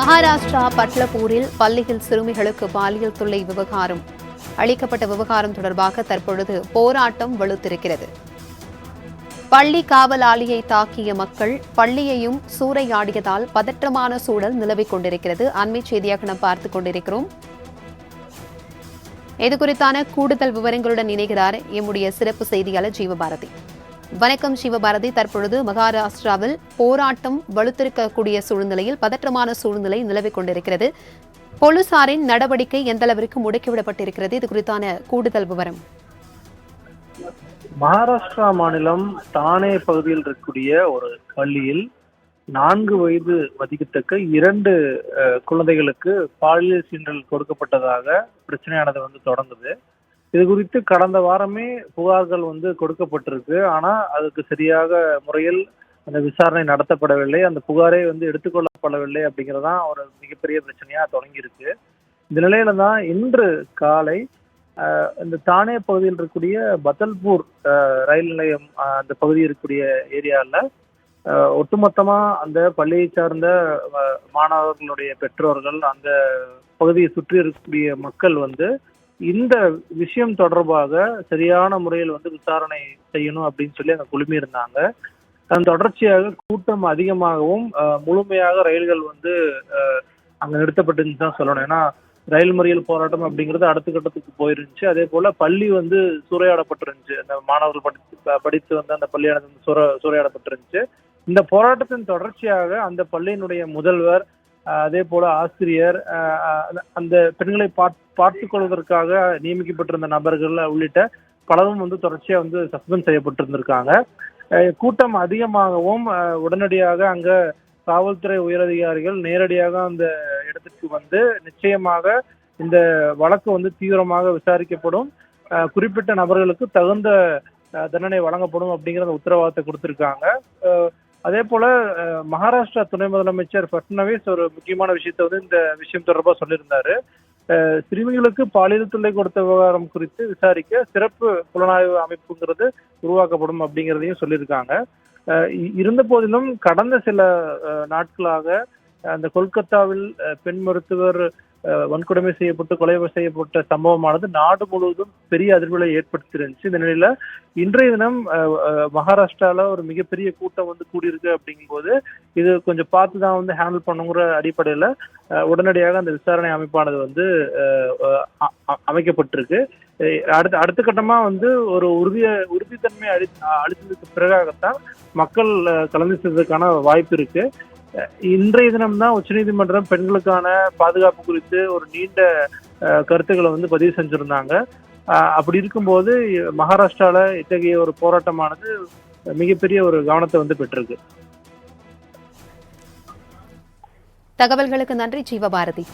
மகாராஷ்டிரா பட்லபூரில் பள்ளியில் சிறுமிகளுக்கு பாலியல் தொல்லை விவகாரம். அளிக்கப்பட்ட விவகாரம் தொடர்பாக தற்பொழுது போராட்டம் வலுத்திருக்கிறது பள்ளி காவலாளியை தாக்கிய மக்கள் பள்ளியையும் சூறையாடியதால் பதற்றமான சூழல் நிலவிக் கொண்டிருக்கிறது. அண்மை செய்தியாக நாம் பார்த்துக் கொண்டிருக்கிறோம். இது குறித்தான கூடுதல் விவரங்களுடன் இணைகிறார் எம்முடைய சிறப்பு செய்தியாளர் ஜீவபாரதி. வணக்கம் சிவபாரதி. தற்பொழுது மகாராஷ்டிராவில் போராட்டம் வலுத்திருக்கக்கூடிய சூழ்நிலையில் பதற்றமான சூழ்நிலை நிலவிக் கொண்டிருக்கிறது. போலீசாரின் நடவடிக்கை எந்த அளவிற்கு முடக்கிவிடப்பட்டிருக்கிறது? இது குறித்தான கூடுதல் விவரம். மகாராஷ்டிரா மாநிலம் தானே பகுதியில் இருக்கக்கூடிய ஒரு பள்ளியில் நான்கு வயது மதிக்கத்தக்க இரண்டு அஹ், குழந்தைகளுக்கு பாலியல் சீண்டல் கொடுக்கப்பட்டதாக பிரச்சனையானது வந்து தொடங்குது. இது குறித்து கடந்த வாரமே புகார்கள் வந்து கொடுக்கப்பட்டிருக்கு. ஆனா அதுக்கு சரியாக முறையில் அந்த விசாரணை நடத்தப்படவில்லை. அந்த புகாரே வந்து எடுத்துக்கொள்ளப்படவில்லை அப்படிங்கறதுதான் ஒரு மிகப்பெரிய பிரச்சனையா தொடங்கியிருக்கு. இந்த நிலையில தான் இன்று காலை அஹ், இந்த தானே பகுதியில் இருக்கக்கூடிய பத்தல்பூர் அஹ், ரயில் நிலையம் அஹ், அந்த பகுதி இருக்கக்கூடிய ஏரியால அஹ், ஒட்டுமொத்தமா அந்த பள்ளியை சார்ந்த மாணவர்களுடைய பெற்றோர்கள் அந்த பகுதியை சுற்றி இருக்கக்கூடிய மக்கள் வந்து இந்த விஷயம் தொடர்பாக சரியான முறையில் வந்து விசாரணை செய்யணும் அப்படின்னு சொல்லி அந்த குழுமி இருந்தாங்க அதன் தொடர்ச்சியாக கூட்டம் அதிகமாகவும் முழுமையாக ரயில்கள் வந்து அங்க நிறுத்தப்பட்டுன்னு தான் சொல்லணும். ஏன்னா ரயில் மறியல் போராட்டம் அப்படிங்கிறது அடுத்த கட்டத்துக்கு போயிருந்துச்சு. அதே போல பள்ளி வந்து சூறையாடப்பட்டிருந்துச்சு. அந்த மாணவர்கள் படித்து படித்து வந்து அந்த பள்ளியானது சூற சூறையாடப்பட்டிருந்துச்சு. இந்த போராட்டத்தின் தொடர்ச்சியாக அந்த பள்ளியினுடைய முதல்வர் அதே போல ஆசிரியர் அஹ், அஹ், அந்த பெண்களை பார்த்து கொள்வதற்காக நியமிக்கப்பட்டிருந்த நபர்கள் உள்ளிட்ட பலரும் வந்து தொடர்ச்சியா வந்து சஸ்பெண்ட் செய்யப்பட்டிருந்திருக்காங்க. கூட்டம் அதிகமாகவும் அஹ், உடனடியாக அங்க காவல்துறை உயரதிகாரிகள் நேரடியாக அந்த இடத்திற்கு வந்து நிச்சயமாக இந்த வழக்கு வந்து தீவிரமாக விசாரிக்கப்படும். அஹ், குறிப்பிட்ட நபர்களுக்கு தகுந்த தண்டனை வழங்கப்படும் அப்படிங்கிற அந்த உத்தரவாதத்தை கொடுத்திருக்காங்க. அஹ், அதே போல அஹ், மகாராஷ்டிரா துணை முதலமைச்சர் பட்னவிஸ் ஒரு முக்கியமான விஷயத்தை வந்து இந்த விஷயம் தொடர்பா சொல்லியிருந்தாரு. அஹ், சிறுமிகளுக்கு பாலியல் தொல்லை கொடுத்த விவகாரம் குறித்து விசாரிக்க சிறப்பு புலனாய்வு அமைப்புங்கிறது உருவாக்கப்படும் அப்படிங்கிறதையும் சொல்லியிருக்காங்க. அஹ், இருந்த போதிலும் கடந்த சில நாட்களாக அஹ், அந்த கொல்கத்தாவில் அஹ், பெண் மருத்துவர் வன்கொடுமை செய்யப்பட்டு கொலை செய்யப்பட்ட சம்பவமானது நாடு முழுவதும் பெரிய அதிர்வுகளை ஏற்படுத்திருந்துச்சு. இந்த நிலையில இன்றைய தினம் மகாராஷ்டிரால ஒரு மிகப்பெரிய கூட்டம் வந்து கூடியிருக்கு அப்படிங்கும்போது இது கொஞ்சம் பார்த்து தான் வந்து ஹேண்டில் பண்ணுங்கிற அடிப்படையில உடனடியாக அந்த விசாரணை அமைப்பானது வந்து அ- அமைக்கப்பட்டிருக்கு. அடுத்த அடுத்த கட்டமா வந்து ஒரு உறுதிய உறுதித்தன்மை அழி அளித்ததுக்கு பிறகாகத்தான் மக்கள் கலந்து செல்வதற்கான வாய்ப்பு இருக்கு. இன்றைய தினம்தான் உச்சநீதிமன்றம் பெண்களுக்கான பாதுகாப்பு குறித்து ஒரு நீண்ட அஹ், கருத்துக்களை வந்து பதிவு செஞ்சிருந்தாங்க. அப்படி இருக்கும்போது மகாராஷ்டிரால இத்தகைய ஒரு போராட்டமானது மிகப்பெரிய ஒரு கவனத்தை வந்து பெற்றிருக்கு. தகவல்களுக்கு நன்றி ஜீவபாரதி.